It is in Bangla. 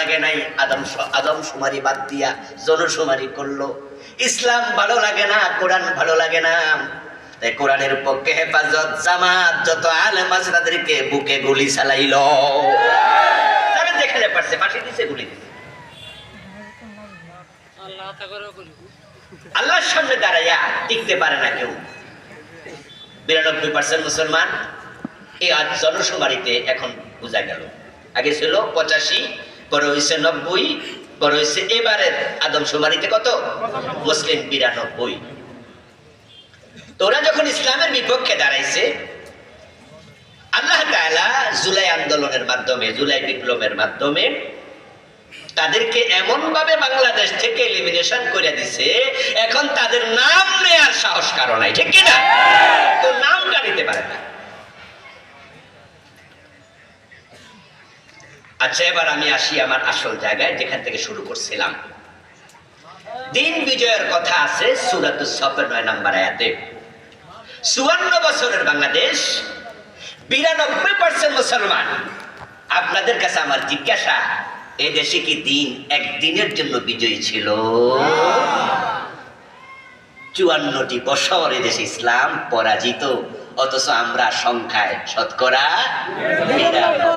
লাগে নাই, আদম আদম সুমারি বাদ দিয়া জনশুমারি করল। ইসলাম ভালো লাগে না, কোরআন ভালো লাগে না। তাই কোরআনের পক্ষে হেফাজত, জামাত, যত আলেম আছে বুকে গুলি চালাইল। তারা পারছে দিছে গুলি। আল্লাহর সামনে দাঁড়াইয়া টিকতে পারে না কেউ। বিরানব্বই পার্সেন্ট মুসলমান এই এখন বোঝা গেল। আগে ছিল পঁচাশি পরে হয়েছে নব্বই, পরে হয়েছে এবারের আদমশুমারিতে কত? মুসলিম বিরানব্বই। তোরা যখন ইসলামের বিপক্ষে দাঁড়াইছে, আল্লাহ তাআলা জুলাই আন্দোলনের মাধ্যমে, জুলাই বিপ্লবের মাধ্যমে তাদেরকে এমন ভাবে বাংলাদেশ থেকে এলিমিনেশন করে দিছে, এখন তাদের নাম নেয়ার সাহস কারও নাই, ঠিক কিনা? তো নামটা নিতে পারে না। আচ্ছা এবার আমি আসি আমার আসল জায়গায়, যেখান থেকে শুরু করছিলাম। দিন বিজয়ের কথা আছে সুরাত নয় নাম্বার আয়াতে। চুয়ান্ন বছরের বাংলাদেশ, বিরানব্বই পার্সেন্ট মুসলমান। আপনাদের কাছে আমার জিজ্ঞাসা, এ দেশে কি দিন একদিনের জন্য বিজয়ী ছিল? চুয়ান্নটি বছর এদেশে ইসলাম পরাজিত, অথচ আমরা সংখ্যায় শতকরা।